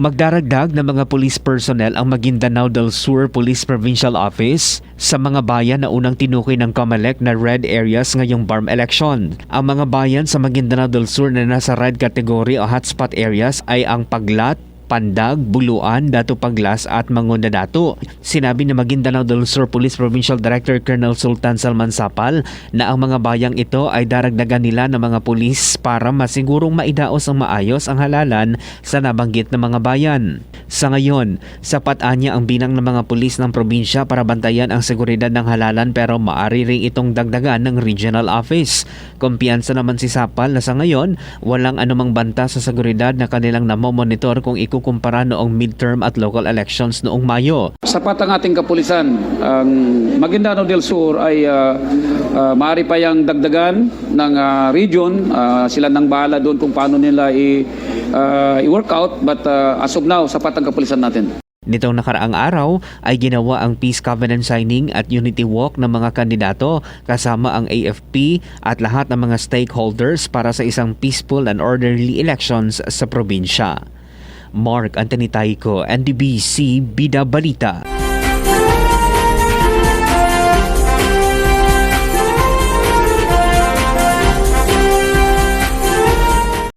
Magdaragdag ng mga police personnel ang Maguindanao del Sur Police Provincial Office sa mga bayan na unang tinukoy ng COMELEC na red areas ngayong BARM election. Ang mga bayan sa Maguindanao del Sur na nasa red category o hotspot areas ay ang Paglat, Pandag, Buluan, Dato Paglas at Mangunda Dato. Sinabi ni Maguindanao del Sur Police Provincial Director Colonel Sultan Salman Sapal na ang mga bayang ito ay daragdagan nila ng mga pulis para masigurong maidaos ang maayos ang halalan sa nabanggit na mga bayan. Sa ngayon, sapat anya ang binang ng mga pulis ng probinsya para bantayan ang seguridad ng halalan pero maari ring itong dagdagan ng regional office. Kumpiyansa naman si Sapal na sa ngayon, walang anumang banta sa seguridad na kanilang namomonitor kung ikukumpara noong midterm at local elections noong Mayo. Sapat ang ating kapulisan. Ang Maguindano del Sur ay uh, uh, maaari pa yang dagdagan ng uh, region. Uh, sila nang bahala doon kung paano nila i, uh, i-work out. But uh, as of now, sapat ang kapulisan natin. Nitong nakaraang araw ay ginawa ang Peace Covenant signing at Unity Walk ng mga kandidato kasama ang AFP at lahat ng mga stakeholders para sa isang peaceful and orderly elections sa probinsya. Mark Anthony Taico, NDBC Bida Balita.